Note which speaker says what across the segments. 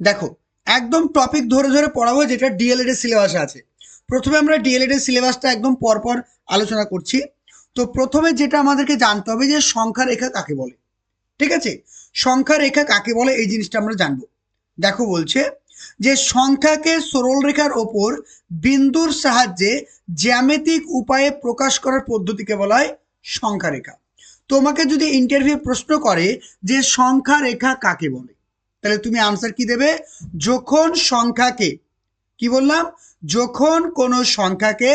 Speaker 1: দেখো, একদম টপিক ধরে ধরে পড়াবো যেটা ডিএলএড এর সিলেবাসে আছে। প্রথমে আমরা ডিএলএড এর সিলেবাসটা একদম পরপর আলোচনা করছি। তো প্রথমে যেটা আমাদেরকে জানতে হবে যে সংখ্যা রেখা কাকে বলে? ঠিক আছে? সংখ্যা রেখা কাকে বলে? এই জিনিসটা আমরা জানব। দেখো বলছে যে সংখ্যাকে সরল রেখার ওপর বিন্দুর সাহায্যে জ্যামিতিক উপায়ে প্রকাশ করার পদ্ধতিকে বলা হয় সংখ্যা রেখা। তোমাকে যদি ইন্টারভিউ প্রশ্ন করে যে সংখ্যা রেখা কাকে বলে? তাহলে তুমি আনসার কি দেবে? যখন সংখ্যাকে, কি বললাম? যখন কোনো সংখ্যাকে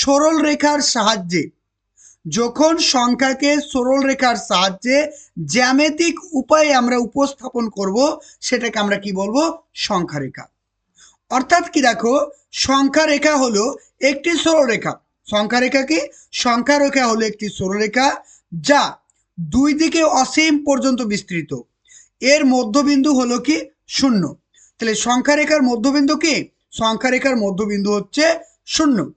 Speaker 1: সরল রেখার সাহায্যে, যখন সংখ্যাকে সরল রেখার সাহায্যে জ্যামিতিক উপায়ে আমরা উপস্থাপন করব, সেটাকে আমরা কি বলব? সংখ্যা রেখা অর্থাৎ কি দেখো সংখ্যা রেখা হলো একটি সরলরেখা সংখ্যা রেখা কি? সংখ্যা রেখা হলো একটি সরলরেখা যা দুই দিকে অসীম পর্যন্ত বিস্তৃত। এর মধ্যবিন্দু হলো কি? শূন্য। তাহলে সংখ্যা রেখার মধ্যবিন্দু কি? সংখ্যা রেখার মধ্যবিন্দু হচ্ছে শূন্য।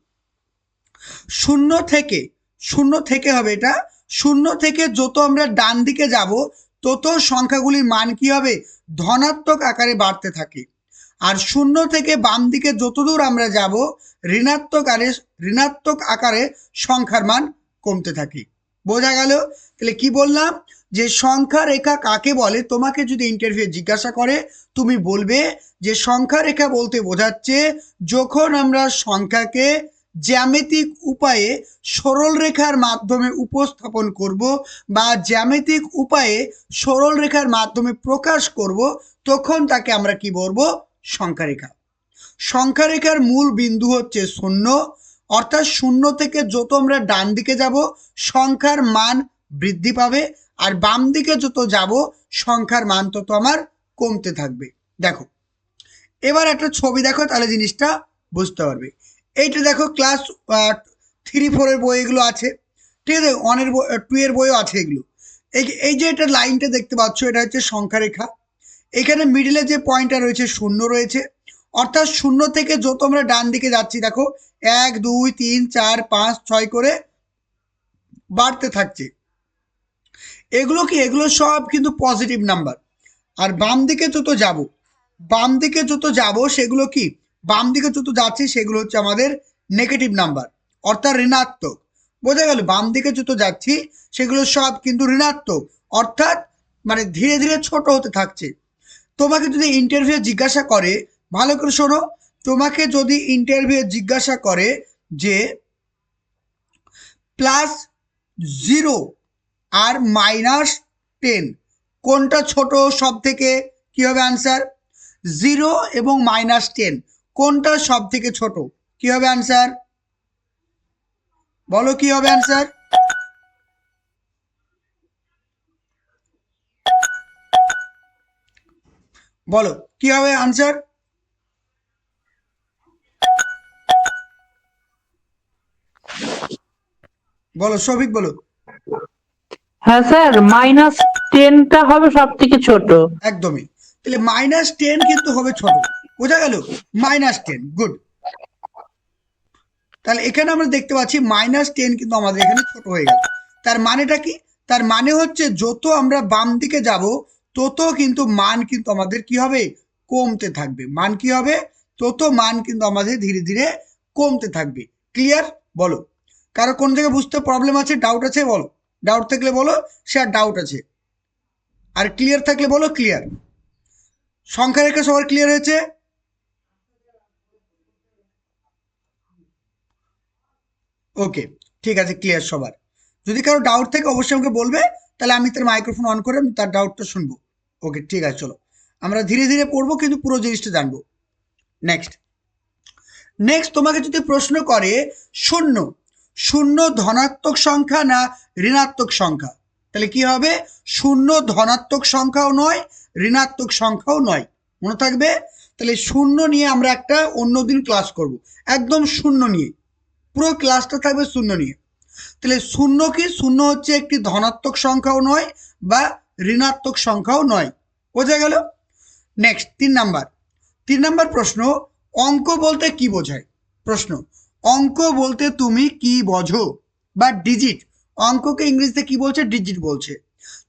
Speaker 1: শূন্য থেকে শূন্য থেকে হবে এটা। শূন্য থেকে যত আমরা ডান দিকে যাব, তত সংখ্যাগুলির মান কি হবে? ধনাত্মক আকারে বাড়তে থাকে। আর শূন্য থেকে বাম দিকে যতদূর আমরা যাব, ঋণাত্মক আরে ঋণাত্মক আকারে সংখ্যার মান কমতে থাকে। বোঝা গেল? তাহলে কি বললাম? যে সংখ্যা রেখা কাকে বলে? তোমাকে যদি ইন্টারভিউ জিজ্ঞাসা করে, তুমি বলবে যে সংখ্যা রেখা বলতে বোঝাচ্ছে যখন আমরা সংখ্যাকে জ্যামিতিক উপায়ে সরল রেখার মাধ্যমে উপস্থাপন করব বা জ্যামিতিক উপায়ে সরল রেখার মাধ্যমে প্রকাশ করব, তখন তাকে আমরা কি বলব? সংখ্যা রেখা। সংখ্যা রেখার মূল বিন্দু হচ্ছে শূন্য। অর্থাৎ শূন্য থেকে যত আমরা ডান দিকে যাব, সংখ্যার মান বৃদ্ধি পাবে, আর বাম দিকে যত যাব, সংখ্যার মান তত আমার কমতে থাকবে। দেখো, এবার একটা ছবি দেখো, তাহলে জিনিসটা বুঝতে পারবে। এইটা দেখো ক্লাস থ্রি ফোরের বই এগুলো আছে। ঠিক আছে ওয়ানের বই টু এর বইও আছে এগুলো। এই এই যে এটা লাইনটা দেখতে পাচ্ছ, এটা হচ্ছে সংখ্যা রেখা এখানে মিডিলে যে পয়েন্টটা রয়েছে, শূন্য রয়েছে। অর্থাৎ শূন্য থেকে যত আমরা ডান দিকে যাচ্ছি, দেখো, এক, দুই, তিন, চার, পাঁচ, ছয় করে বাড়তে থাকছে। এগুলো কি? এগুলো সব কিন্তু পজিটিভ নাম্বার আর বাম দিকে যত যাব, বাম দিকে যত যাব, সেগুলো কি? বাম দিকে যত যাচ্ছি, সেগুলো হচ্ছে আমাদের নেগেটিভ নাম্বার অর্থাৎ ঋণাত্মক। বোঝা গেল? বাম দিকে যত যাচ্ছি, সেগুলো সব কিন্তু ঋণাত্মক, অর্থাৎ মানে ধীরে ধীরে ছোট হতে থাকছে। তোমাকে যদি ইন্টারভিউ জিজ্ঞাসা করে ভালো করে শোনো, তোমাকে যদি ইন্টারভিউ জিজ্ঞাসা করে যে প্লাস জিরো আর মাইনাস টেন কোনটা ছোট সব থেকে কি হবে আনসার জিরো এবং মাইনাস টেন কোনটা সব থেকে ছোট, কি হবে আনসার বলো কি হবে আনসার বলো, কি হবে আনসার বলো সৌভিক বলো।
Speaker 2: হ্যাঁ স্যার মাইনাস টেনটা হবে সব থেকে ছোট।
Speaker 1: একদমই। তাহলে মাইনাস টেন কিন্তু হবে ছোট। বোঝা গেল? মাইনাস টেন গুড তাহলে এখানে আমরা দেখতে পাচ্ছি মাইনাস টেন কিন্তু আমাদের এখানে ছোট হয়ে গেল। তার মানেটা কি? তার মানে হচ্ছে যত আমরা বাম দিকে যাব তত কিন্তু মান কিন্তু আমাদের কি হবে? কমতে থাকবে। মান কি হবে? তত মান কিন্তু আমাদের ধীরে ধীরে কমতে থাকবে। ক্লিয়ার বলো। কারও কোন জায়গায় বুঝতে প্রবলেম আছে ডাউট আছে বলো। ডাউট থাকলে বলো, সে আর ডাউট আছে। আর ক্লিয়ার থাকলে বলো ক্লিয়ার সংখ্যা রেখা সবার ক্লিয়ার হয়েছে? ওকে ঠিক আছে ক্লিয়ার সবার। যদি কারও ডাউট থাকে, অবশ্যই আমাকে বলবে, তাহলে আমি তার মাইক্রোফোন অন করে তার ডাউটটা শুনব। ওকে ঠিক আছে, চলো। আমরা ধীরে ধীরে পড়ব, কিন্তু পুরো জিনিসটা জানব। নেক্সট নেক্সট তোমাকে যদি প্রশ্ন করে, শূন্য। শূন্য ধনাত্মক সংখ্যা না ঋণাত্মক সংখ্যা? তাহলে কি হবে? শূন্য ধনাত্মক সংখ্যাও নয়, ঋণাত্মক সংখ্যাও নয়। মনে থাকবে? তাহলে শূন্য নিয়ে আমরা একটা অন্যদিন ক্লাস করব। একদম শূন্য নিয়ে। পুরো ক্লাসটা থাকবে শূন্য নিয়ে। তাহলে শূন্য কি? শূন্য হচ্ছে একটি ধনাত্মক সংখ্যাও নয় বা ঋণাত্মক সংখ্যাও নয়। বোঝা গেল? নেক্সট তিন নাম্বার। তিন নাম্বার প্রশ্ন, অঙ্ক বলতে কি বোঝায়? প্রশ্ন অঙ্ক বলতে তুমি কি বোঝো? বা ডিজিট অঙ্ককে ইংরেজিতে কি বলছে? ডিজিট বলছে।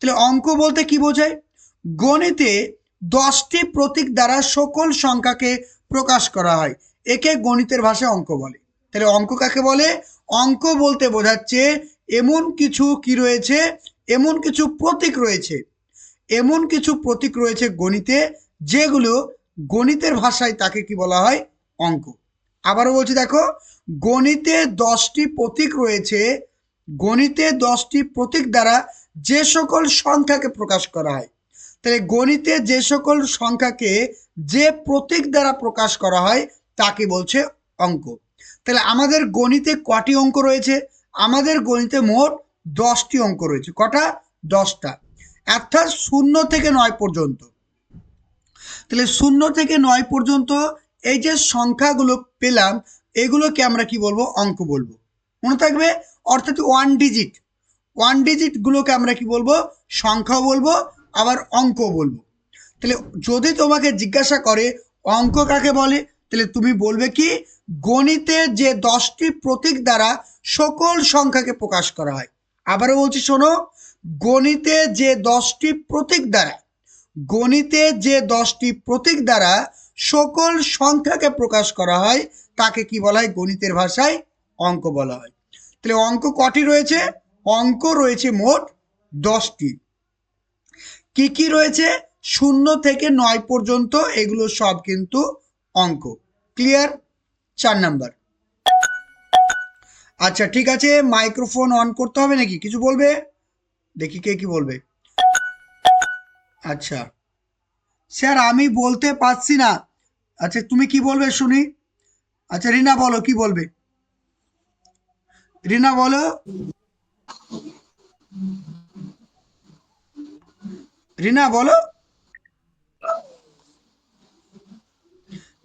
Speaker 1: তাহলে অঙ্ক বলতে কি বোঝায়? গণিতে দশটি প্রতীক দ্বারা সকল সংখ্যাকে প্রকাশ করা হয়। একে গণিতের ভাষায় অঙ্ক বলে। তাহলে অঙ্ক কাকে বলে? অঙ্ক বলতে বোঝাচ্ছে এমন কিছু কি রয়েছে, এমন কিছু প্রতীক রয়েছে। এমন কিছু প্রতীক রয়েছে গণিতে, যেগুলো গণিতের ভাষায় তাকে কি বলা হয়? অঙ্ক। আবারও বলছি দেখো গণিতে দশটি প্রতীক রয়েছে। গণিতে দশটি প্রতীক দ্বারা যে সকল সংখ্যাকে প্রকাশ করা হয়, তাহলে গণিতে যে সকল সংখ্যাকে যে প্রতীক দ্বারা প্রকাশ করা হয়, তাকে বলছে অঙ্ক। তাহলে আমাদের গণিতে কটি অঙ্ক রয়েছে? আমাদের গণিতে মোট দশটি অঙ্ক রয়েছে। কটা? দশটা। অর্থাৎ শূন্য থেকে নয় পর্যন্ত। তাহলে শূন্য থেকে নয় পর্যন্ত এই যে সংখ্যাগুলো পেলাম এগুলোকে আমরা কি বলব? অঙ্ক বলব। মনে থাকবে? অর্থাৎ ওয়ান ডিজিট ওয়ান ডিজিটগুলোকে আমরা কি বলব? সংখ্যা বলব, আবার অঙ্ক বলব। তাহলে যদি তোমাকে জিজ্ঞাসা করে, অঙ্ক কাকে বলে? তাহলে তুমি বলবে কি? গণিতে যে দশটি প্রতীক দ্বারা সকল সংখ্যাকে প্রকাশ করা হয়। আবারও বলছি, শোনো। গণিতে যে দশটি প্রতীক দ্বারা, গণিতে যে দশটি প্রতীক দ্বারা সকল সংখ্যাকে প্রকাশ করা হয় তাকে কি বলা হয়? গণিতের ভাষায় অঙ্ক বলা হয়। তাহলে অঙ্ক কটি রয়েছে? অঙ্ক রয়েছে মোট দশটি। কি কি রয়েছে? শূন্য থেকে নয় পর্যন্ত এগুলো সব কিন্তু অঙ্ক। ক্লিয়ার? চার নাম্বার। আচ্ছা ঠিক আছে, মাইক্রোফোন অন করতে হবে নাকি? কিছু বলবে? দেখি কে কি বলবে। আচ্ছা। স্যার, আমি বলতে পারছি না। আচ্ছা তুমি কি বলবে শুনি? আচ্ছা রিনা বলো কি বলবে? রিনা বলো। রিনা বলো।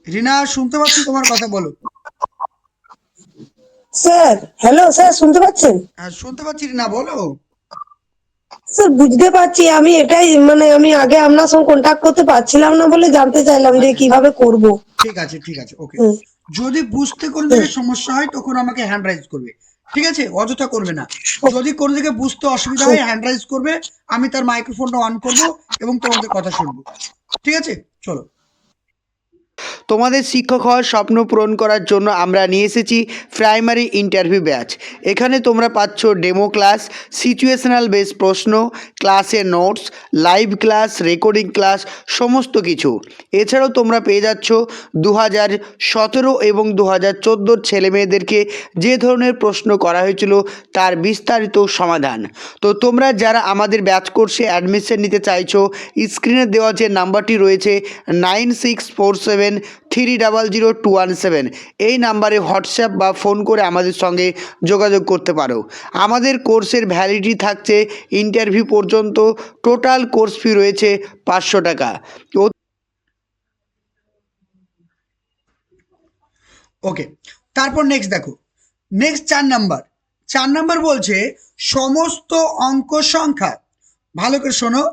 Speaker 1: রিনা শুনতে পাচ্ছি তোমার কথা বলো।
Speaker 3: স্যার হ্যালো স্যার শুনতে পাচ্ছেন?
Speaker 1: হ্যাঁ শুনতে পাচ্ছি রিনা বলো।
Speaker 3: স্যার বুঝতে পারছি আমি এটাই মানে আমি আগে আপনার সঙ্গে কন্ট্যাক্ট করতে পারছিলাম না বলে জানতে চাইলাম যে কীভাবে করব।
Speaker 1: ঠিক আছে ঠিক আছে ওকে। যদি বুঝতে কোনো দিকে সমস্যা হয়, তখন আমাকে হ্যান্ড রাইজ করবে। ঠিক আছে? অযথা করবে না। যদি কোনো দিকে বুঝতে অসুবিধা হয় হ্যান্ড রাইজ করবে। আমি তার মাইক্রোফোনটা অন করব এবং তোমাদের কথা শুনব। ঠিক আছে? চলো।
Speaker 4: তোমাদের শিক্ষক হওয়ার স্বপ্ন পূরণ করার জন্য আমরা নিয়ে এসেছি প্রাইমারি ইন্টারভিউ ব্যাচ। এখানে তোমরা পাচ্ছ ডেমো ক্লাস, সিচুয়েশনাল বেস প্রশ্ন, ক্লাসের notes, live class, recording class, সমস্ত কিছু। এছাড়াও তোমরা পেয়ে যাচ্ছ দু হাজার সতেরো এবং দু হাজার চোদ্দোর ছেলেমেয়েদেরকে যে ধরনের প্রশ্ন করা হয়েছিল তার বিস্তারিত সমাধান। তো তোমরা যারা আমাদের ব্যাচ কোর্সে অ্যাডমিশন নিতে চাইছো, স্ক্রিনে দেওয়া যে নাম্বারটি রয়েছে, nine six four seven three double zero two one seven. এই নাম্বারে হোয়াটসঅ্যাপ বা ফোন করে আমাদের সঙ্গে যোগাযোগ করতে পারো। আমাদের কোর্সের ভ্যালিডিটি থাকছে ইন্টারভিউ পর্যন্ত, টোটাল কোর্স ফি রয়েছে পাঁচশো টাকা।
Speaker 1: ওকে, তারপর নেক্সট দেখো। নেক্সট চার নাম্বার। চার নাম্বার বলছে, সমস্ত অঙ্ক সংখ্যা, ভালো করে শোনো,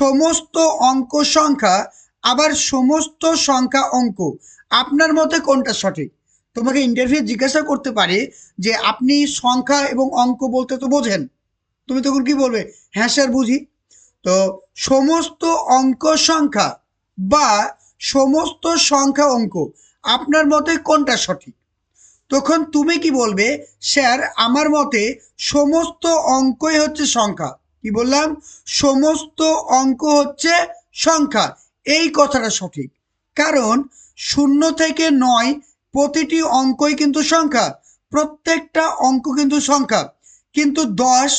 Speaker 1: সমস্ত অঙ্ক সংখ্যা আবার সমস্ত সংখ্যা অঙ্ক আপনার মতে কোনটা সঠিক? তোমাকে ইন্টারভিউ জিজ্ঞাসা করতে পারে যে আপনি সংখ্যা এবং অঙ্ক বলতে তো বোঝেন। তুমি তখন কি বলবে? হ্যাঁ স্যার, বুঝি। তো সমস্ত অঙ্ক সংখ্যা বা সমস্ত সংখ্যা অঙ্ক আপনার মতে কোনটা সঠিক? তখন তুমি কি বলবে? স্যার, আমার মতে সমস্ত অঙ্কই হচ্ছে সংখ্যা। কি বললাম? সমস্ত অঙ্ক হচ্ছে সংখ্যা। এই কথাটা সঠিক। কারণ শূন্য থেকে নয় প্রতিটি অঙ্কই কিন্তু সংখ্যা। প্রত্যেকটা অঙ্ক কিন্তু সংখ্যা। কিন্তু দশ,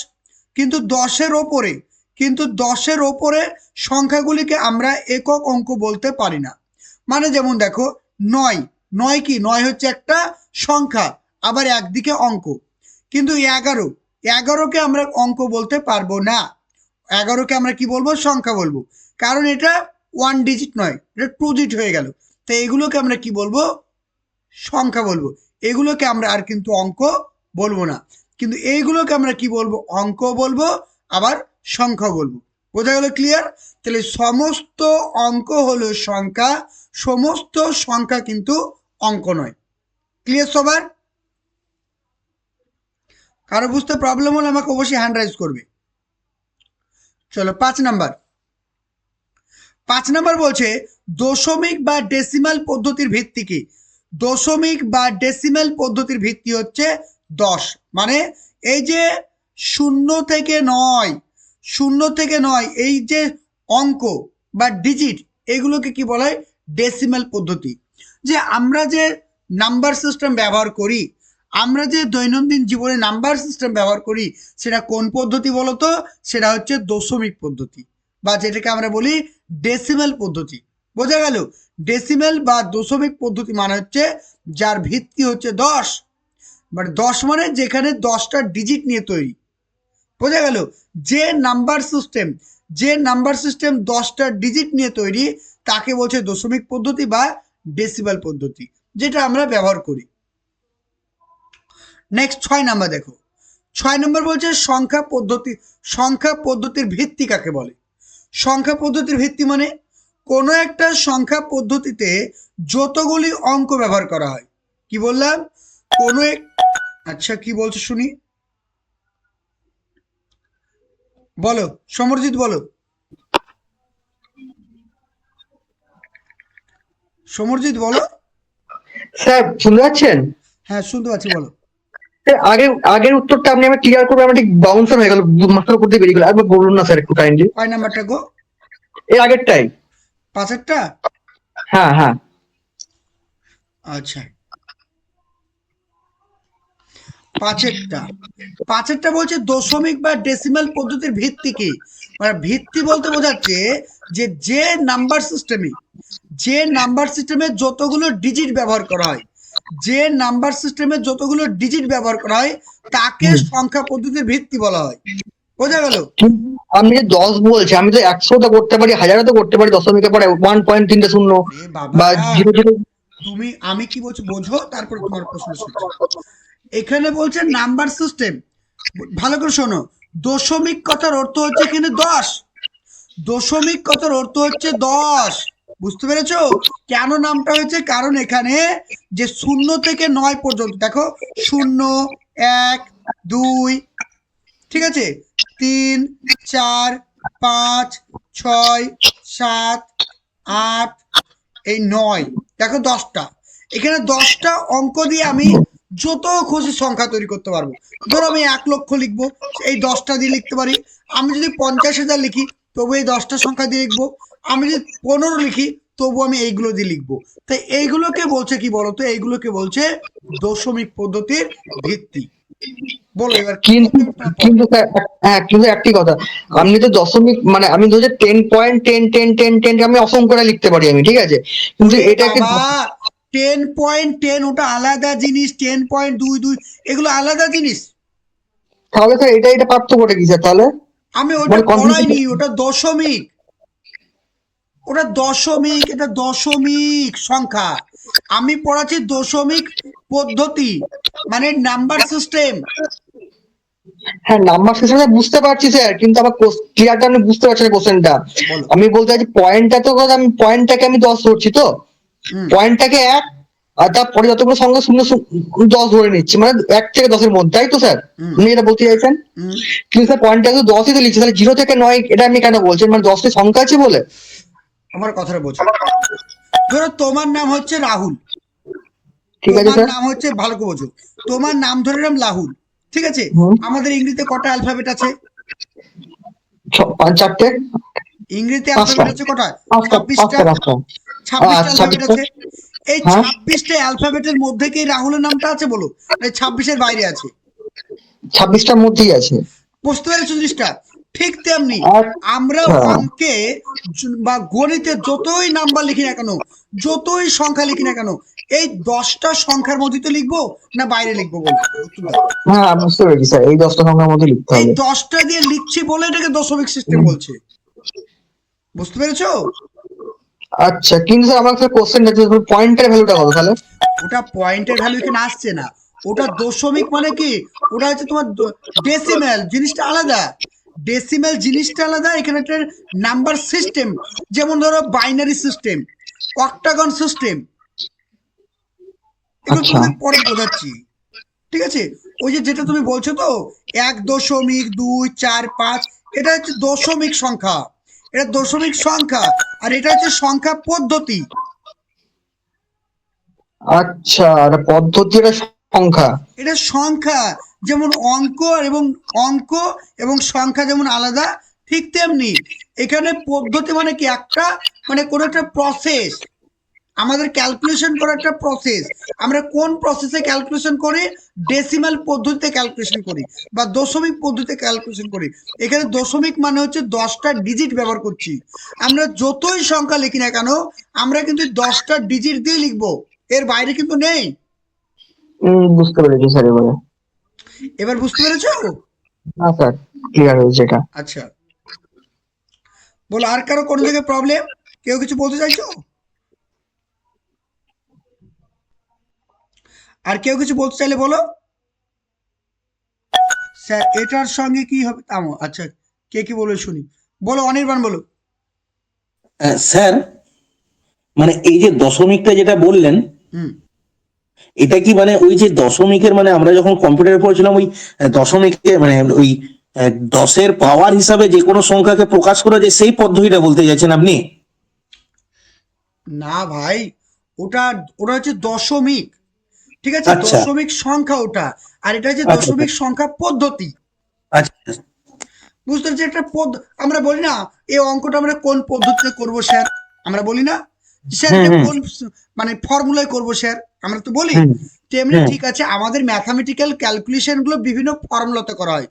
Speaker 1: কিন্তু দশের ওপরে, কিন্তু দশের ওপরে সংখ্যাগুলিকে আমরা একক অঙ্ক বলতে পারি না। মানে যেমন দেখো, নয় নয় কি? নয় হচ্ছে একটা সংখ্যা, আবার একদিকে অঙ্ক। কিন্তু এগারো, এগারোকে আমরা অঙ্ক বলতে পারব না। এগারোকে আমরা কি বলব? সংখ্যা বলব। কারণ এটা ওয়ান ডিজিট নয়, এটা টু ডিজিট হয়ে গেল। তো এগুলোকে আমরা কি বলব? সংখ্যা বলব। এগুলোকে আমরা আর কিন্তু অঙ্ক বলব না। কিন্তু এইগুলোকে আমরা কি বলব? অঙ্ক বলব, আবার সংখ্যা বলব। বোঝা গেল ক্লিয়ার তাহলে সমস্ত অঙ্ক হলো সংখ্যা, সমস্ত সংখ্যা কিন্তু অঙ্ক নয়। ক্লিয়ার সবার? কারও বুঝতে প্রবলেম হলে আমাকে অবশ্যই হ্যান্ড রাইজ করবে। চলো, পাঁচ নাম্বার পাঁচ নাম্বার বলছে, দশমিক বা ডেসিমাল পদ্ধতির ভিত্তি কি? দশমিক বা ডেসিমাল পদ্ধতির ভিত্তি হচ্ছে দশ। মানে এই যে শূন্য থেকে নয়, শূন্য থেকে নয়, এই যে অঙ্ক বা ডিজিট এগুলোকে কি বলা হয়? ডেসিমাল পদ্ধতি। যে আমরা যে নাম্বার সিস্টেম ব্যবহার করি, আমরা যে দৈনন্দিন জীবনে নাম্বার সিস্টেম ব্যবহার করি, সেটা কোন পদ্ধতি বলতো? সেটা হচ্ছে দশমিক পদ্ধতি। বা যেটাকে আমরা বলি ডেসিমাল পদ্ধতি। বোঝা গেল ডেসিমাল বা দশমিক পদ্ধতি মানে হচ্ছে যার ভিত্তি হচ্ছে দশ। বাট দশ মানে যেখানে দশটা ডিজিট নিয়ে তৈরি। বোঝা গেল, যে নাম্বার সিস্টেম যে নাম্বার সিস্টেম দশটা ডিজিট নিয়ে তৈরি, তাকে বলছে দশমিক পদ্ধতি বা ডেসিমাল পদ্ধতি, যেটা আমরা ব্যবহার করি। নেক্সট ছয় নাম্বার দেখো। ছয় নম্বর বলছে সংখ্যা পদ্ধতি, সংখ্যা পদ্ধতির ভিত্তি কাকে বলে? সংখ্যা পদ্ধতির ভিত্তি মানে কোনো একটা সংখ্যা পদ্ধতিতে যতগুলি অঙ্ক ব্যবহার করা হয়। কি বললাম? কোনো এক আচ্ছা কি বলছো শুনি? বলো সমরজিৎ বলো। সমরজিৎ বলো।
Speaker 5: স্যার শুনতে পাচ্ছেন?
Speaker 1: হ্যাঁ শুনতে পাচ্ছি বলো।
Speaker 5: আগের আগের উত্তরটা আপনি আমি ক্লিয়ার করব আমার ঠিক বাউন্সার হয়ে গেল মাথার উপর দিয়ে বেরিয়ে গেল। একবার বলুন না স্যার একটু কাইন্ডলি
Speaker 1: কয় নাম্বারটা গো?
Speaker 5: এর আগেরটাই।
Speaker 1: পাঁচেরটা?
Speaker 5: হ্যাঁ হ্যাঁ।
Speaker 1: আচ্ছা। পাঁচেরটা। পাঁচেরটা বলছে দশমিক বা ডেসিমাল পদ্ধতির ভিত্তি কি? মানে ভিত্তি বলতে বোঝাচ্ছে যে যে নাম্বার সিস্টেমে যে নাম্বার সিস্টেমে যতগুলো ডিজিট ব্যবহার করা হয় যে নাম্বার সিস্টেমে যতগুলো ডিজিট ব্যবহার করা হয় তাকে সংখ্যা পদ্ধতির ভিত্তি বলা হয়। বোঝা গেল?
Speaker 5: আমি যে দশ বলছি আমি তো একশোটা করতে পারি হাজারও তো করতে পারি দশমিকের পরে ওয়ান পয়েন্ট তিনটে শূন্য বা জিরো জিরো
Speaker 1: তুমি আমি কি বলছি বোঝো তারপর তোমার প্রশ্ন এখানে বলছে নাম্বার সিস্টেম। ভালো করে শোনো। দশমিক কথার অর্থ হচ্ছে এখানে দশ। দশমিক কথার অর্থ হচ্ছে দশ। বুঝতে পেরেছ? কেন নামটা হয়েছে? কারণ এখানে যে শূন্য থেকে নয় পর্যন্ত, দেখো, শূন্য, এক, দুই, ঠিক আছে? তিন, চার, পাঁচ, ছয়, সাত, আট, এই নয়, দেখো দশটা। এখানে দশটা অঙ্ক দিয়ে আমি যত খুশি সংখ্যা তৈরি করতে পারব। ধরো আমি এক লক্ষ লিখব, এই দশটা দিয়ে লিখতে পারি। আমি যদি পঞ্চাশ হাজার লিখি তবু এই দশটা সংখ্যা দিয়ে লিখব। আমি যদি পনেরো লিখি তবু আমি এইগুলো দিয়ে লিখব। তাই এইগুলোকে বলছে কি বলতো এইগুলোকে বলছে দশমিক পদ্ধতির ভিত্তি। বলো এবার
Speaker 5: কিন্তু হ্যাঁ কিন্তু একটি কথা। আপনি তো দশমিক মানে আমি ধরছি ten point ten ten ten ten আমি অসংখ্যটা লিখতে পারি আমি ঠিক আছে? কিন্তু এটা একটা
Speaker 1: টেন পয়েন্ট টেন ওটা আলাদা জিনিস টেন পয়েন্ট দুই দুই এগুলো আলাদা জিনিস?
Speaker 5: তাহলে স্যার এটা এটা পার্থক্যটা কি স্যার তাহলে?
Speaker 1: আমি ওটা
Speaker 5: মানে
Speaker 1: পড়াইনি ওটা দশমিক। ওটা দশমিক এটা দশমিক সংখ্যা। আমি পড়াচ্ছি দশমিক পদ্ধতি মানে নাম্বার সিস্টেম।
Speaker 5: হ্যাঁ নাম্বার সিস্টেমটা বুঝতে পারছি স্যার কিন্তু আমার ক্লিয়ারটা আমি বুঝতে পারছি না কোশ্চেনটা। আমি বলতে চাইছি পয়েন্টটা তো আমি পয়েন্টটাকে আমি দশ ধরছি তো। পয়েন্টটাকে এক আর তারপরে যতগুলো সংখ্যা শূন্য দশ ধরে নিচ্ছি। মানে এক থেকে দশের মধ্যে তাই তো স্যার। আপনি এটা বলতে চাইছেন? কিন্তু স্যার পয়েন্টটা তো দশই তো লিখছি। তাহলে জিরো থেকে নয় এটা আপনি কেন বলছেন? মানে দশটি সংখ্যা আছে বলে?
Speaker 1: আমার কথাটা বোঝো। ধরো তোমার নাম হচ্ছে রাহুল।
Speaker 5: ঠিক আছে
Speaker 1: তোমার নাম হচ্ছে ভালো করে বোঝো। তোমার নাম ধরে নাম রাহুল। ঠিক আছে? আমাদের ইংরেজিতে কটা অ্যালফাবেট আছে?
Speaker 5: পাঁচ চারটে।
Speaker 1: ইংরেজিতে। অ্যালফাবেট আছে কটা? ছাব্বিশটা? ছাব্বিশটা
Speaker 5: আচ্ছা,
Speaker 1: অ্যালফাবেট আছে? এই
Speaker 5: হ্যাঁ।
Speaker 1: ছাব্বিশটা অ্যালফাবেটের মধ্যে কি রাহুলের নামটা আছে বলো? ছাব্বিশের বাইরে আছে।
Speaker 5: ছাব্বিশটার মধ্যেই আছে।
Speaker 1: বুঝতে পেরেছ জিনিসটা? ঠিক তেমনি আমরা
Speaker 5: হ্যাঁ।
Speaker 1: অঙ্কে বা গণিতে যতই নাম্বার লিখি না কেন যতই সংখ্যা লিখি না কেন এই দশটা সংখ্যার মধ্যে তো লিখব না বাইরে লিখব।
Speaker 5: হ্যাঁ বুঝতে পেরেছি স্যার। এই দশটা সংখ্যার মধ্যে লিখতে
Speaker 1: এই দশটা দিয়ে লিখছি বলে এটাকে দশমিক সিস্টেম বলছে। বুঝতে পেরেছ?
Speaker 5: আচ্ছা কিন্তু স্যার আমার স্যার কোশ্চেন পয়েন্টের ভ্যালুটা কত তাহলে?
Speaker 1: ওটা পয়েন্টের ভ্যালু এখানে আসছে না। ওটা দশমিক মানে কি? ওটা হচ্ছে তোমার ডেসিমেল জিনিসটা আলাদা। ডেসিমেল জিনিসটা আলাদা এখানে একটা নাম্বার সিস্টেম যেমন ধরো বাইনারি সিস্টেম অক্টাগন সিস্টেম এগুলো
Speaker 5: আচ্ছা।
Speaker 1: তোমাদের পরে বোঝাচ্ছি। ঠিক আছে? ওই যে যেটা তুমি বলছো তো এক দশমিক দুই চার পাঁচ এটা হচ্ছে দশমিক সংখ্যা। এটা দশমিক সংখ্যা আর এটা হচ্ছে সংখ্যা পদ্ধতি।
Speaker 5: আচ্ছা আর পদ্ধতি এটা সংখ্যা।
Speaker 1: এটা সংখ্যা যেমন অঙ্ক এবং অঙ্ক এবং সংখ্যা যেমন আলাদা ঠিক তেমনি এখানে পদ্ধতি মানে কি? একটা মানে কোনো একটা প্রসেস আমাদের ক্যালকুলেশন করার একটা প্রসেস আমরা কোন প্রসেসে ক্যালকুলেশন করি? ডেসিমাল পদ্ধতিতে ক্যালকুলেশন করি বা দশমিক পদ্ধতিতে ক্যালকুলেশন করি। এখানে দশমিক মানে হচ্ছে দশটা ডিজিট ব্যবহার করছি। আমরা যতই সংখ্যা লিখি না কেন আমরা কিন্তু দশটা ডিজিট দিয়ে লিখব। এর বাইরে কিন্তু নেই।
Speaker 5: বুঝতে পেরেছি স্যার এবারে।
Speaker 1: এবার বুঝতে পেরেছ?
Speaker 5: না স্যার ক্লিয়ার হয়েছে এটা।
Speaker 1: আচ্ছা। বলো আর কারও কোনো জায়গায় প্রবলেম কেউ কিছু বলতে চাইছো? আর কেউ কিছু বলতে চাইলে বলো? স্যার এটার সঙ্গে কি হবে? থামো আচ্ছা কে কি বলে শুনি। বলো অনির্বাণ বলো।
Speaker 6: স্যার মানে এই যে দশমিকটা যেটা বললেন
Speaker 1: হুম।
Speaker 6: এটা কি মানে ওই যে দশমিকের মানে আমরা যখন কম্পিউটারে পড়েছিলাম ওই দশমিকে মানে ওই দশের পাওয়ার হিসাবে যে কোনো সংখ্যাকে প্রকাশ করা যায় সেই পদ্ধতিটা বলতে চাইছেন আপনি?
Speaker 1: না ভাই ওটা ওটা হচ্ছে দশমিক। ঠিক আছে?
Speaker 6: আচ্ছা।
Speaker 1: দশমিক সংখ্যা ওটা। আর এটা হচ্ছে
Speaker 6: আচ্ছা।
Speaker 1: দশমিক সংখ্যা পদ্ধতি।
Speaker 6: আচ্ছা।
Speaker 1: বুঝতে পারছি? একটা পদ আমরা বলি না এই অঙ্কটা আমরা কোন পদ্ধতিতে করব স্যার? আমরা বলি না স্যার। কোন মানে ফর্মুলায় করব স্যার? আমরা তো বলি। তেমনি ঠিক আছে আমাদের ম্যাথামেটিক্যাল ক্যালকুলেশনগুলো বিভিন্ন ফর্মুলাতে করা হয়।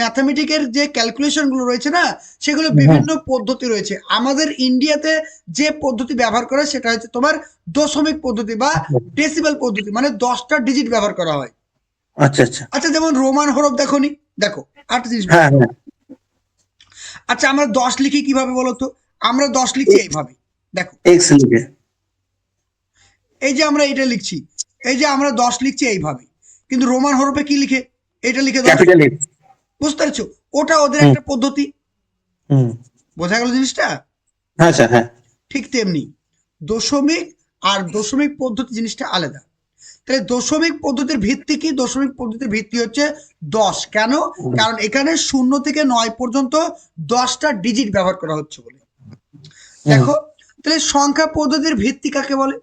Speaker 1: ম্যাথামেটিকের যে ক্যালকুলেশনগুলো রয়েছে না সেগুলো বিভিন্ন পদ্ধতি রয়েছে। আমাদের ইন্ডিয়াতে যে পদ্ধতি ব্যবহার করা হয় সেটা হচ্ছে তোমার দশমিক পদ্ধতি বা ডেসিবেল পদ্ধতি মানে দশটা ডিজিট ব্যবহার করা হয়।
Speaker 6: আচ্ছা আচ্ছা।
Speaker 1: আচ্ছা যেমন রোমান হরফ দেখো নি দেখো আট জিনিস
Speaker 6: হ্যাঁ হ্যাঁ।
Speaker 1: আচ্ছা আমরা দশ লিখি কীভাবে বলো তো আমরা দশ লিখি এইভাবে দেখো।
Speaker 6: এক্স লিখে।
Speaker 1: এই যে আমরা এটা লিখছি এই যে আমরা দশ লিখছি এইভাবে কিন্তু রোমান হরফে কি লিখে? এটা লিখে
Speaker 6: এক্স
Speaker 1: বুঝতে পারছ? ওটা ওদের একটা পদ্ধতি। বোঝা গেল জিনিসটা?
Speaker 6: হ্যাঁ স্যার হ্যাঁ।
Speaker 1: ঠিক তেমনি দশমিক আর দশমিক পদ্ধতি জিনিসটা আলাদা। তাহলে দশমিক পদ্ধতির ভিত্তি কি? দশমিক পদ্ধতির ভিত্তি হচ্ছে দশ। কেন? কারণ এখানে শূন্য থেকে নয় পর্যন্ত দশটা ডিজিট ব্যবহার করা হচ্ছে বলে। দেখো তাহলে সংখ্যা পদ্ধতির ভিত্তি কাকে বলে?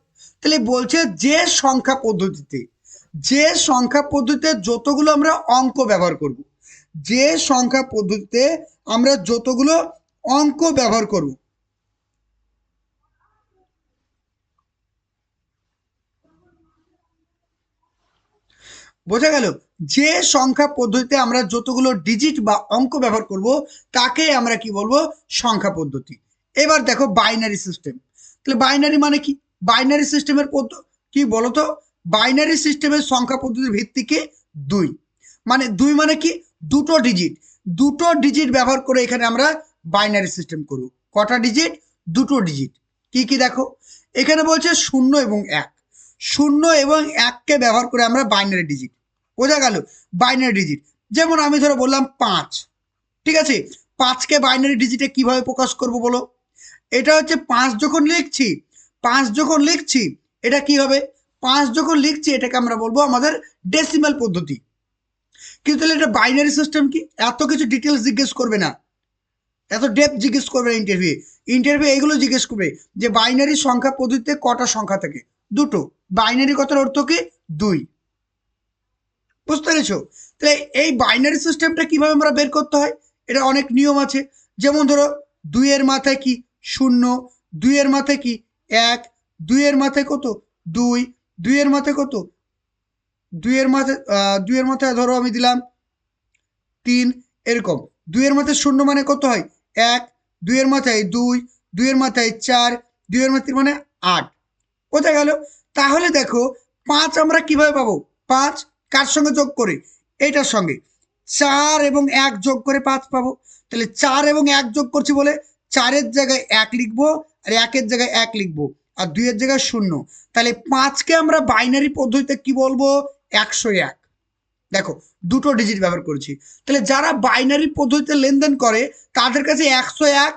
Speaker 1: তাহলে বলছে যে সংখ্যা পদ্ধতিতে, যে সংখ্যা পদ্ধতিতে যতগুলো আমরা অঙ্ক ব্যবহার করব, যে সংখ্যা পদ্ধতিতে আমরা যতগুলো অঙ্ক ব্যবহার করব। বোঝা গেল? যে সংখ্যা পদ্ধতিতে আমরা যতগুলো ডিজিট বা অঙ্ক ব্যবহার করব, তাকে আমরা কি বলব? সংখ্যা পদ্ধতি। এবার দেখো বাইনারি সিস্টেম তাহলে বাইনারি মানে কি? বাইনারি সিস্টেমের কি বলতো? বাইনারি সিস্টেমের সংখ্যা পদ্ধতির ভিত্তি কি? দুই। মানে দুই মানে কি? দুটো ডিজিট দুটো ডিজিট ব্যবহার করে এখানে আমরা বাইনারি সিস্টেম করব। কটা ডিজিট দুটো ডিজিট কি কি দেখো? এখানে বলছে শূন্য এবং এক। শূন্য এবং এককে ব্যবহার করে আমরা বাইনারি ডিজিট বোঝা গেল? বাইনারি ডিজিট যেমন আমি ধরো বললাম পাঁচ। ঠিক আছে? পাঁচকে বাইনারি ডিজিটে কীভাবে প্রকাশ করব বলো? এটা হচ্ছে পাঁচ যখন লিখছি পাঁচ যখন লিখছি, এটা কি হবে? পাঁচ যখন লিখছি, এটাকে আমরা বলব আমাদের ডেসিমাল পদ্ধতি। কিন্তু তাহলে এটা বাইনারি সিস্টেম কি? এত কিছু ডিটেলস জিজ্ঞেস করবে না। এত ডেপ জিজ্ঞেস করবে না ইন্টারভিউ ইন্টারভিউ এইগুলো জিজ্ঞেস করবে যে বাইনারি সংখ্যা পদ্ধতিতে কটা সংখ্যা থাকে? দুটো। বাইনারি কথার অর্থ কি? দুই। বুঝতে পেরেছ? তাহলে এই বাইনারি সিস্টেমটা কীভাবে আমরা বের করতে হয়? এটা অনেক নিয়ম আছে। যেমন ধরো, দুইয়ের মাথায় কি? শূন্য। দুইয়ের মাথায় কি? এক, দুইয়ের মাথায় কত? দুই। দুইয়ের মাথায় কত? দুইয়ের মাথায় দুইয়ের মাথায় ধরো আমি দিলাম তিন, এরকম। দুইয়ের মাথায় শূন্য মানে কত হয়? এক, দুইয়ের মাথায় দুই, দুইয়ের মাথায় চার, দুইয়ের মাথায় মানে আট। কোথায় গেল? তাহলে দেখো, পাঁচ আমরা কীভাবে পাবো? পাঁচ কার সঙ্গে যোগ করে? এইটার সঙ্গে। চার এবং এক যোগ করে পাঁচ পাবো। তাহলে চার এবং এক যোগ করছি বলে চারের জায়গায় এক লিখব আর একের জায়গায় এক লিখব আর দুইয়ের জায়গায় শূন্য। তাহলে পাঁচকে আমরা বাইনারি পদ্ধতিতে কি বলব? একশো এক। দেখো, দুটো ডিজিট ব্যবহার করেছি। তাহলে যারা বাইনারি পদ্ধতিতে লেনদেন করে, তাদের কাছে একশো এক,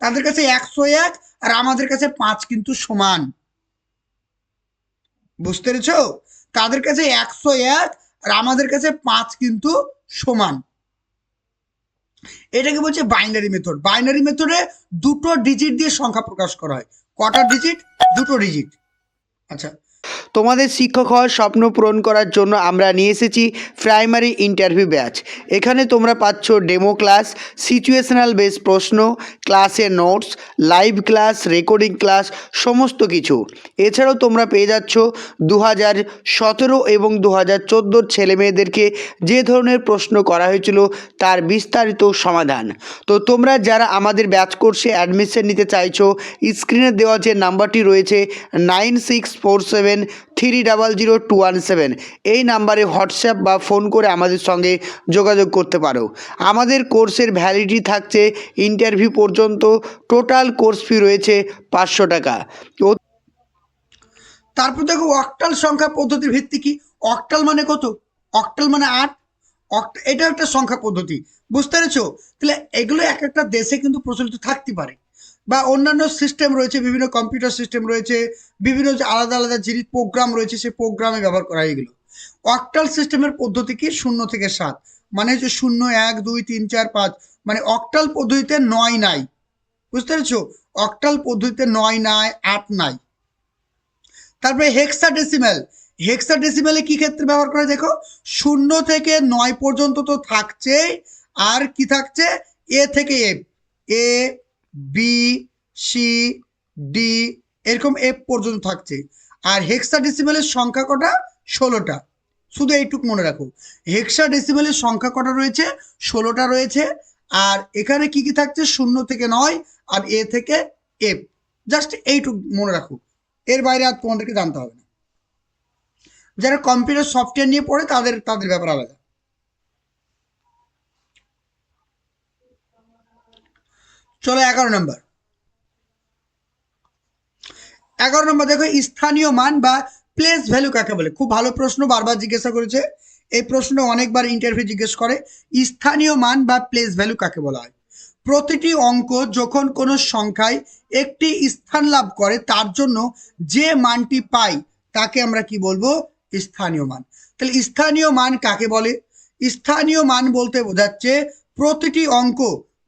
Speaker 1: তাদের কাছে একশো এক আর আমাদের কাছে পাঁচ কিন্তু সমান। বুঝতে পেরেছ? তাদের কাছে একশো এক আর আমাদের কাছে পাঁচ কিন্তু সমান। এটাকে বলছে বাইনারি মেথড বাইনারি মেথডে দুটো ডিজিট দিয়ে সংখ্যা প্রকাশ করা হয়। কটা ডিজিট দুটো ডিজিট আচ্ছা
Speaker 4: তোমাদের শিক্ষক হওয়ার স্বপ্ন পূরণ করার জন্য আমরা নিয়ে এসেছি প্রাইমারি ইন্টারভিউ ব্যাচ। এখানে তোমরা পাচ্ছ ডেমো ক্লাস, সিচুয়েশনাল বেস প্রশ্ন, ক্লাসের notes, live class, recording class, সমস্ত কিছু। এছাড়াও তোমরা পেয়ে যাচ্ছ দু হাজার সতেরো এবং দু হাজার চোদ্দোর ছেলেমেয়েদেরকে যে ধরনের প্রশ্ন করা হয়েছিল তার বিস্তারিত সমাধান। তো তোমরা যারা আমাদের ব্যাচ কোর্সে অ্যাডমিশন নিতে চাইছো, স্ক্রিনে দেওয়া যে নাম্বারটি রয়েছে, nine six four seven three double zero two one seven. এই নাম্বারে হোয়াটসঅ্যাপ বা ফোন করে আমাদের সঙ্গে যোগাযোগ করতে পারো। আমাদের কোর্সের ভ্যালিডিটি থাকছে ইন্টারভিউ পর্যন্ত। টোটাল কোর্স ফি রয়েছে পাঁচশো টাকা।
Speaker 1: তারপর দেখো, অক্টাল সংখ্যা পদ্ধতির ভিত্তি কি? অক্টাল মানে কত? অক্টাল মানে আট? এটা একটা সংখ্যা পদ্ধতি। বুঝতে পেরেছ? তাহলে এগুলো এক একটা দেশে কিন্তু প্রচলিত থাকতে পারে। বা অন্যান্য সিস্টেম রয়েছে, বিভিন্ন কম্পিউটার সিস্টেম রয়েছে, বিভিন্ন যে আলাদা আলাদা জিনিস প্রোগ্রাম রয়েছে, সেই প্রোগ্রামে ব্যবহার করা এগুলো। অক্টাল সিস্টেমের পদ্ধতি কি? শূন্য থেকে সাত। মানে হচ্ছে শূন্য, এক, দুই, তিন, চার, পাঁচ। মানে অক্টাল পদ্ধতিতে নয় নাই। বুঝতে পেরেছ? অক্টাল পদ্ধতিতে নয় নাই, আট নাই। তারপরে হেক্সা ডেসিমেল হেক্সা ডেসিমেলে কি ক্ষেত্রে ব্যবহার করে দেখো? শূন্য থেকে নয় পর্যন্ত তো থাকছে আর কি থাকছে? এ থেকে F A B C D এরকম এফ পর্যন্ত থাকছে। আর হেক্সা ডেসিমেলের সংখ্যা কটা? ষোলোটা। শুধু এইটুক মনে রাখো। হেক্সা ডেসিমেলের সংখ্যা কটা রয়েছে? ষোলোটা রয়েছে। আর এখানে কি কি থাকছে? শূন্য থেকে নয় আর এ থেকে এফ জাস্ট এইটুক মনে রাখো। এর বাইরে আর তোমাদেরকে জানতে হবে না। যারা কম্পিউটার সফটওয়্যার নিয়ে পড়ে, তাদের তাদের ব্যাপার আলাদা। চলো এগারো নম্বর। এগারো নম্বর, দেখো স্থানীয় মান বা প্লেস ভ্যালু কাকে বলে? খুব ভালো প্রশ্ন বারবার জিজ্ঞাসা করেছে। এই প্রশ্ন অনেকবার ইন্টারভিউ জিজ্ঞেস করে। স্থানীয় মান বা প্লেস ভ্যালু কাকে বলা হয়? প্রতিটি অঙ্ক যখন কোনো সংখ্যায় একটি স্থান লাভ করে, তার জন্য যে মানটি পাই, তাকে আমরা কি বলব? স্থানীয় মান। তাহলে স্থানীয় মান কাকে বলে? স্থানীয় মান বলতে বোঝাচ্ছে প্রতিটি অঙ্ক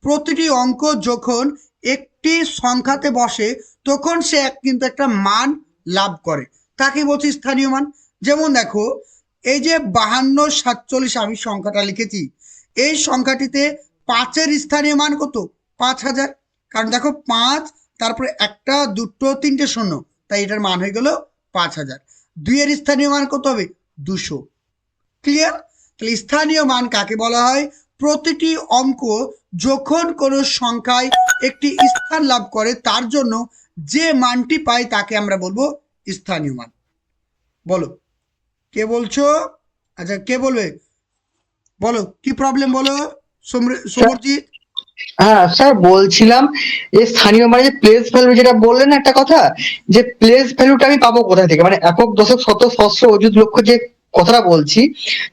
Speaker 1: প্রতিটি অঙ্ক যখন একটি সংখ্যাতে বসে, তখন সে কিন্তু একটা মান লাভ করে। তাকে বলছি স্থানীয় মান? যেমন দেখো, এই যে বাহান্ন সাতচল্লিশ আমি সংখ্যাটা লিখেছি, এই সংখ্যাটিতে পাঁচের স্থানীয় মান কত? পাঁচ হাজার। কারণ দেখো, পাঁচ, তারপরে একটা, দুটো, তিনটে শূন্য। তাই এটার মান হয়ে গেল পাঁচ হাজার। দুইয়ের স্থানীয় মান কত হবে? দুশো। ক্লিয়ার তাহলে স্থানীয় মান কাকে বলা হয়? প্রতিটি অঙ্ক যখন কোনো সংখ্যায় একটি স্থান লাভ করে, তার জন্য যে মানটি পাই তাকে আমরা বলব স্থানীয় মান। বলো। কে বলছো? আচ্ছা কে বলবে? বলো, কি প্রবলেম বলো সমর- সমরজিৎ
Speaker 5: হ্যাঁ স্যার, বলছিলাম যে স্থানীয় মানে যে প্লেস ভ্যালু যেটা বললেন, একটা কথা? যে প্লেস ভ্যালুটা আমি পাবো কোথা থেকে? মানে একক দশক শত সহস্র অযুত লক্ষ যে কথাটা বলছি।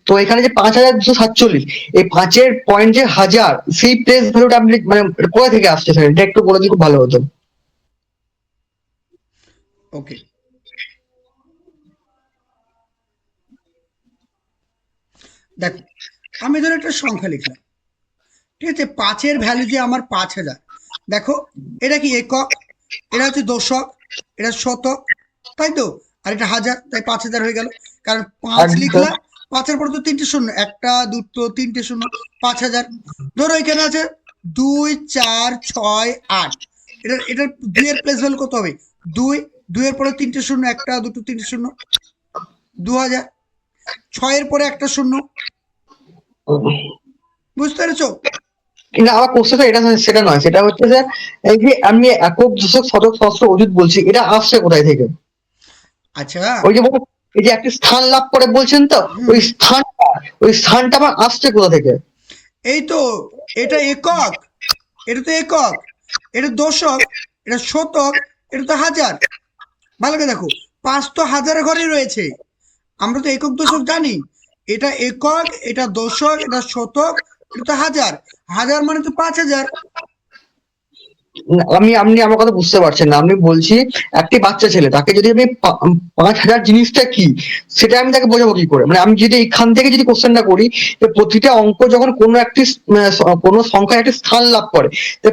Speaker 5: তো এখানে যে পাঁচ হাজার দুশো সাতচল্লিশ, এই পাঁচের পয়েন্ট যে হাজার, সেই প্লেস ভ্যালুটা আপনি মানে কোথা থেকে আসছে স্যার এটা একটু বলে দিলে খুব ভালো হতো।
Speaker 1: ওকে দেখো, আমি ধরো একটা সংখ্যা লিখলাম। ঠিক আছে? পাঁচের ভ্যালু যে আমার পাঁচ হাজার। দেখো, এটা কি একক? এটা হচ্ছে দশক, এটা শতক, তাই তো? আর এটা হাজার তাই পাঁচ হাজার হয়ে গেল। কারণ পাঁচ। লিখলাম পাঁচের পরে তো তিনটে শূন্য একটা দুটো তিনটে শূন্য পাঁচ হাজার। ধরো এখানে আছে দুই চার ছয় আট। এটার এটার দুইয়ের প্লেস ভ্যালু কত হবে? দুই দুইয়ের পরে তিনটে শূন্য একটা দুটো তিনটে শূন্য দু হাজার। ছয়ের পরে একটা শূন্য। বুঝতে পেরেছ?
Speaker 5: কিন্তু আমার কোশ্চেনটা এটা সেটা নয় সেটা হচ্ছে যে এই যে আমি একক দশক শতক সহস্র অযুত বলছি এটা আসছে কোথায় থেকে?
Speaker 1: আচ্ছা।
Speaker 5: ওই যে এই যে একটি স্থান লাভ করে বলছেন তো ওই স্থানটা ওই স্থানটা আমার আসছে কোথা থেকে?
Speaker 1: এই তো এটা একক এটা তো একক এটা দশক এটা শতক এটা তো হাজার। ভালো করে দেখো পাঁচ তো হাজারের ঘরে রয়েছে। আমরা তো একক দশক জানি। এটা একক এটা দশক এটা শতক এটা তো হাজার। হাজার মানে তো পাঁচ হাজার।
Speaker 5: আমি, আপনি আমার কথা বুঝতে পারছেন না। আমি বলছি, একটি বাচ্চা ছেলে, তাকে যদি আমি পাঁচ হাজার জিনিসটা কি, সেটা আমি তাকে বোঝাবো কি করে? মানে আমি যদি এখান থেকে যদি কোশ্চেনটা করি, যে প্রতিটা অঙ্ক যখন কোনো একটি মানে কোনো সংখ্যা একটি স্থান লাভ করে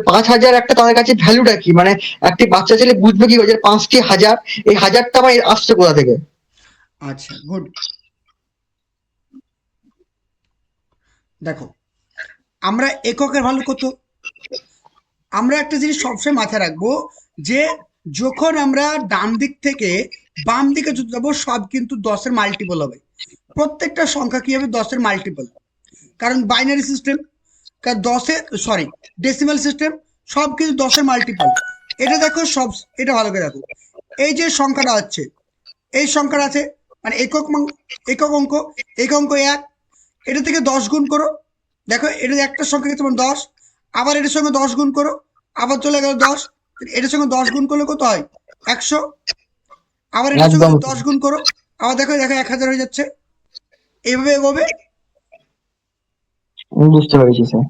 Speaker 5: পাঁচ হাজার একটা তাদের কাছে ভ্যালুটা কি? মানে একটি বাচ্চা ছেলে বুঝবে কি করে পাঁচটি হাজার, এই হাজারটা আমার আসছে কোথা থেকে?
Speaker 1: আচ্ছা গুড। দেখো, আমরা এককের ভ্যালু কত? আমরা একটা জিনিস সবসময় মাথায় রাখব যে যখন আমরা ডান দিক থেকে বাম দিকে যদি যাব, সব কিন্তু দশের মাল্টিপল হবে। প্রত্যেকটা সংখ্যা কি হবে? দশের মাল্টিপল কারণ বাইনারি সিস্টেম দশের সরি ডেসিমাল সিস্টেম সব কিন্তু দশের মাল্টিপল এটা দেখো সব, এটা ভালো করে দেখো। এই যে সংখ্যাটা হচ্ছে এই সংখ্যাটা আছে মানে একক একক অঙ্ক একক অঙ্ক এক, এটা থেকে দশ গুণ করো। দেখো, এটা একটা সংখ্যা তোমার দশ আবার এটার সঙ্গে দশ গুণ করো আবার চলে গেল দশ এটার সঙ্গে দশ গুণ করলে কত হয়? একশো। আবার এটার সঙ্গে দশ গুণ করো আবার দেখো দেখো এক হাজার হয়ে যাচ্ছে। এইভাবে এগোবে?
Speaker 5: বুঝতে পেরেছি স্যার।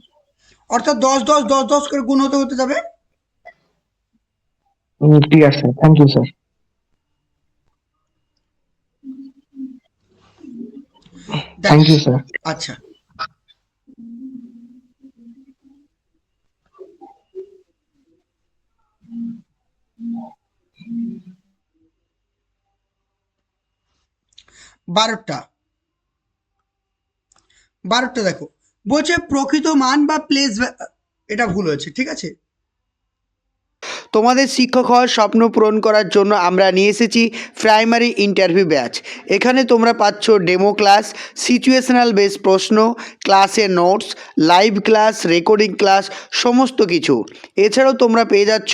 Speaker 1: অর্থাৎ দশ দশ দশ দশ করে গুণ হতে হতে যাবে?
Speaker 5: Clear sir. Thank you sir thank you sir
Speaker 1: আচ্ছা। বারোটা। বারোটা দেখো। বলছে প্রকৃত মান বা প্লেস এটা ভুল হয়েছে ঠিক আছে?
Speaker 4: তোমাদের শিক্ষক হওয়ার স্বপ্ন পূরণ করার জন্য আমরা নিয়ে এসেছি প্রাইমারি ইন্টারভিউ ব্যাচ। এখানে তোমরা পাচ্ছ ডেমো ক্লাস, সিচুয়েশনাল বেস প্রশ্ন, ক্লাসের notes, live class, recording class, সমস্ত কিছু। এছাড়াও তোমরা পেয়ে যাচ্ছ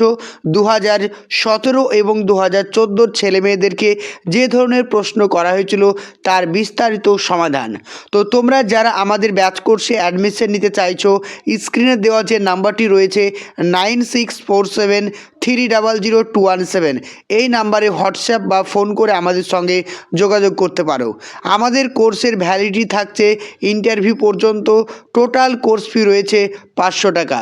Speaker 4: দু হাজার সতেরো এবং দু হাজার চোদ্দোর ছেলেমেয়েদেরকে যে ধরনের প্রশ্ন করা হয়েছিল তার বিস্তারিত সমাধান। তো তোমরা যারা আমাদের ব্যাচ কোর্সে অ্যাডমিশন নিতে চাইছো, স্ক্রিনে দেওয়া যে নাম্বারটি রয়েছে, nine six four seven three double zero two one seven. এই নাম্বারে হোয়াটসঅ্যাপ বা ফোন করে আমাদের সঙ্গে যোগাযোগ করতে পারো। আমাদের কোর্সের ভ্যালিডিটি থাকছে ইন্টারভিউ পর্যন্ত। টোটাল কোর্স ফি রয়েছে পাঁচশো টাকা।